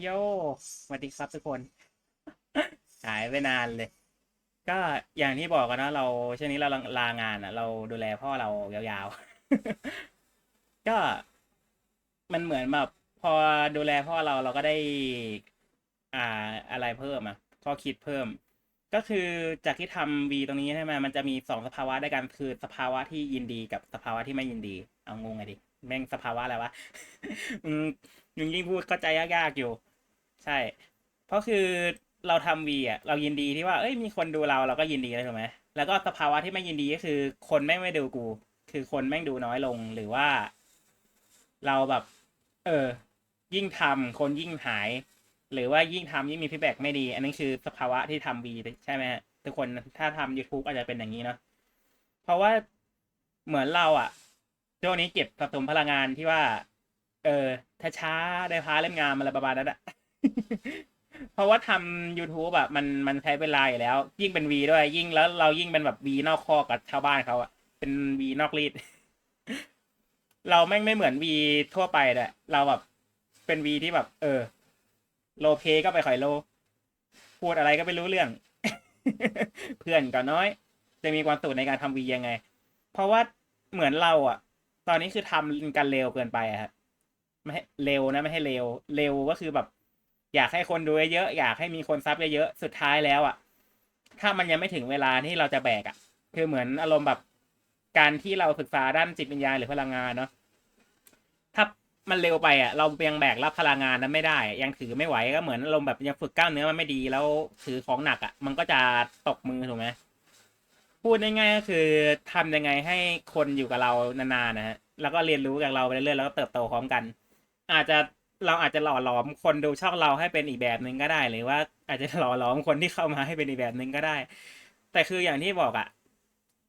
โยสวัสดีครับทุกคน หายไปนานเลย ก็อย่างที่บอกกันนะเราช่วงนี้เราลางานอะ เราดูแลพ่อเรายาวๆ ก็มันเหมือนแบบพอดูแลพ่อเราเราก็ได้ อ่าอะไรเพิ่มอะข้อคิดเพิ่ม ก็คือจากที่ทำวีตรงนี้ใช่ไหมมันจะมีสองสภาวะด้วยกันคือสภาวะที่ยินดีกับสภาวะที่ไม่ยินดี เอางงไงดิ แม่งสภาวะอะไรวะมยังยิ่งพูดเข้าใจยากๆอยู่ ใช่ เพราะคือเราทำวีอะเรายินดีที่ว่า เอ้ยมีคนดูเราเราก็ยินดีเลยถูกไหมแล้วก็สภาวะที่ไม่ยินดีก็คือ คนแม่งไม่ดูกู คือคนแม่งดูน้อยลงหรือว่า เราแบบ เออ ยิ่งทำคนยิ่งหาย หรือว่ายิ่งทำยิ่งมีฟีดแบ็กไม่ดี อันนี้คือสภาวะที่ทำวีใช่ไหมทุกคนถ้าทำ YouTube อาจจะเป็นอย่างนี้เนาะเพราะว่าเหมือนเราอะ ช่วงนี้เก็บสะสมพลังงานที่ว่า เออ ถ้าช้าได้พาเล่มงามอะไรประมาณนั้นอะเพราะว่าทำ YouTube อะมันมันใช้เวลาอยู่แล้ว ยิ่งเป็นวีด้วย ยิ่งแล้วเรายิ่งเป็นแบบวีนอกคอกับชาวบ้านเขาอะเป็นวีนอกรีด เราแม่งไม่เหมือนวีทั่วไปเลยเราแบบเป็นวีที่แบบ เออ โลเพก็ไปข่อยโล พูดอะไรก็ไม่รู้เรื่อง เพื่อนก็น้อย จะมีความสุขในการทำวียังไง เพราะว่าเหมือนเราอะ ตอนนี้คือทำกันเร็วเกินไปครับไม่ให้เร็วนะไม่ให้เร็ว เร็วก็คือแบบ อยากให้คนดูเยอะอยากให้มีคนซับเยอะๆสุดท้ายแล้วอะถ้ามันยังไม่ถึงเวลาที่เราจะแบกอะคือเหมือนอารมณ์แบบการที่เราศึกษาด้านจิตวิญญาณหรือพลังงานเนาะถ้ามันเร็วไปอะ เรายังแบกรับพลังงานนั้นไม่ได้ ยังถือไม่ไหวก็เหมือนอารมณ์แบบยังฝึกกล้ามเนื้อมันไม่ดีแล้วถือของหนักอะ มันก็จะตกมือถูกไหม พูดง่ายๆก็คือทำยังไงให้คนอยู่กับเรานานๆนะฮะแล้วก็เรียนรู้กับเราไปเรื่อยๆแล้วก็เติบโตพร้อมกัน อาจจะเราอาจจะหล่อหลอมคนดูช่องเราให้เป็นอีกแบบหนึ่งก็ได้ หรือว่าอาจจะหล่อหลอมคนที่เข้ามาให้เป็นอีกแบบหนึ่งก็ได้ แต่คืออย่างที่บอกอะ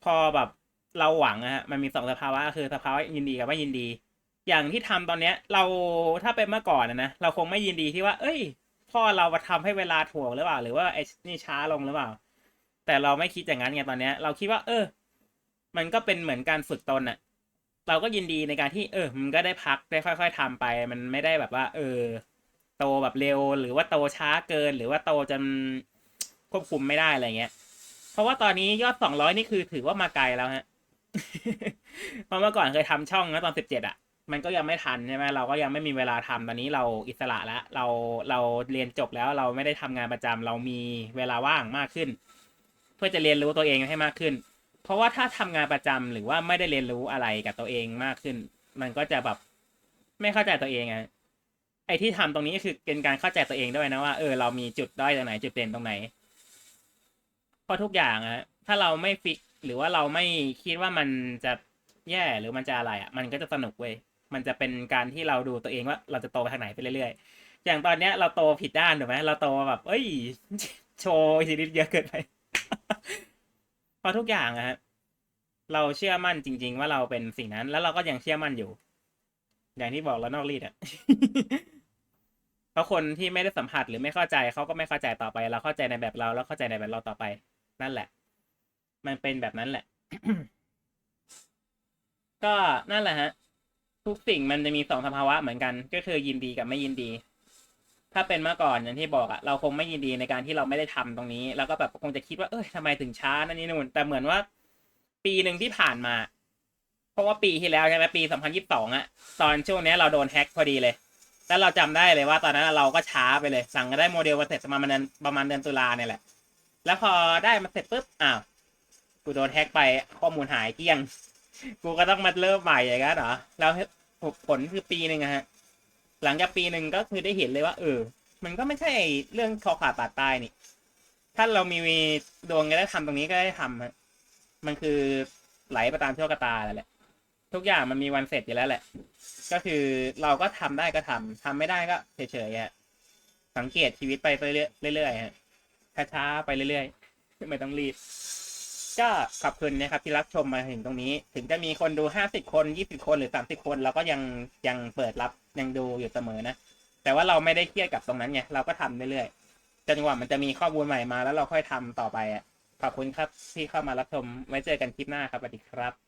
พอแบบเราหวังอะฮะมันมีสองสภาวะคือสภาวะยินดีกับไม่ยินดี อย่างที่ทำตอนเนี้ย เราถ้าเป็นเมื่อก่อนนะนะเราคงไม่ยินดีที่ว่า เอ้ย พ่อเรามาทำให้เวลาถ่วงหรือเปล่า หรือว่าไอ้นี่ช้าลงหรือเปล่า แต่เราไม่คิดอย่างนั้นไงตอนเนี้ย เราคิดว่า เออ มันก็เป็นเหมือนการฝึกตนอะเราก็ยินดีในการที่ เออ มันก็ได้พักได้ค่อย ๆทำไป มันไม่ได้แบบว่า เออ โตแบบเร็วหรือว่าโตช้าเกิน หรือว่าโตจนควบคุมไม่ได้อะไรเงี้ย เพราะว่าตอนนี้ยอดสองร้อยนี่คือถือว่ามาไกลแล้วฮะเพราะเมื่อก่อนเคยทำช่องนะตอนสิบเจ็ดอะมันก็ยังไม่ทันใช่ไหมเราก็ยังไม่มีเวลาทำตอนนี้เราอิสระแล้วเราเราเรียนจบแล้วเราไม่ได้ทำงานประจำเรามีเวลาว่างมากขึ้น เพื่อจะเรียนรู้ตัวเองให้มากขึ้น เพราะว่าถ้าทำงานประจำหรือว่าไม่ได้เรียนรู้อะไรกับตัวเองมากขึ้น มันก็จะแบบไม่เข้าใจตัวเองไงไอ้ที่ทำตรงนี้คือเป็นการเข้าใจตัวเองด้วยนะว่าเออเรามีจุดด้อยตรงไหนจุดเด่นตรงไหนเพราะทุกอย่างอะถ้าเราไม่ฟิกหรือว่าเราไม่คิดว่ามันจะแย่หรือมันจะอะไรอะมันก็จะสนุกเว้ยมันจะเป็นการที่เราดูตัวเองว่า เราจะโตไปทางไหนไปเรื่อยๆอย่างตอนเนี้ยเราโตผิดด้านถูกไหมเราโตแบบ เอ้ย โชว์อิทธิฤทธิ์เยอะเกินไป ราะทุกอย่างอะฮะเราเชื่อมั่นจริง ๆ ว่าเราเป็นสิ่งนั้น แล้วเราก็ยังเชื่อมั่นอยู่ อย่างที่บอกแล้วนอกรีดอะเพราะคนที่ไม่ได้สัมผัสหรือไม่เข้าใจเขาก็ไม่เข้าใจต่อไป เราเข้าใจในแบบเราแล้วเข้าใจในแบบเราต่อไป นั่นแหละ มันเป็นแบบนั้นแหละ ก็นั่นแหละฮะ ทุกสิ่งมันจะมีสองสภาวะเหมือนกัน ก็คือยินดีกับไม่ยินดี ถ้าเป็นเมื่อก่อนอย่างที่บอกอะเราคงไม่ยินดีในการที่เราไม่ได้ทำตรงนี้ แล้วก็แบบคงจะคิดว่าเอ้ยทำไมถึงช้านั่นนี่นู่นแต่เหมือนว่า ปีหนึ่งที่ผ่านมา เพราะว่าปีที่แล้วใช่ไหมปีสองพันยิบสองอะตอนช่วงนี้เราโดนแฮ็กพอดีเลยแล้วเราจำได้เลยว่าตอนนั้นเราก็ช้าไปเลย สั่งก็ได้โมเดลมาเสร็จประมาณเดือนประมาณเดือนตุลาเนี่ยแหละ แล้วพอได้มาเสร็จปุ๊บอ้าวกูโดนแฮ็กไปข้อมูลหายเกลี้ยง กูก็ต้องมาเริ่มใหม่อย่างนั้นเหรอแล้วผลคือปีหนึ่งอะฮะ หลังจากปีหนึ่งก็คือได้เห็นเลยว่า เออ มันก็ไม่ใช่เรื่องคอขาดบาดตายนี่ ถ้าเรามีดวงจะได้ทำตรงนี้ก็ได้ทำฮะมันคือไหลไปตามโชคชะตาแหละทุกอย่างมันมีวันเสร็จอยู่แล้วแหละ ก็คือเราก็ทำได้ก็ทำทำไม่ได้ก็เฉยๆฮะสังเกตชีวิตไปเรื่อยๆฮะช้าๆไปเรื่อยๆไม่ต้องรีบ ก็ขอบคุณนะครับที่รับชมมาถึงตรงนี้ ถึงจะมีคนดูห้าสิบคนยี่สิบคนหรือสามสิบคนเราก็ยังยังเปิดรับยังดูอยู่เสมอนะ แต่ว่าเราไม่ได้เครียดกับตรงนั้นไงเราก็ทำเรื่อยๆจนกว่ามันจะมีข้อมูลใหม่มาแล้วเราค่อยทำต่อไปอะขอบคุณครับที่เข้ามารับชมไว้เจอกันคลิปหน้าครับสวัสดีครับ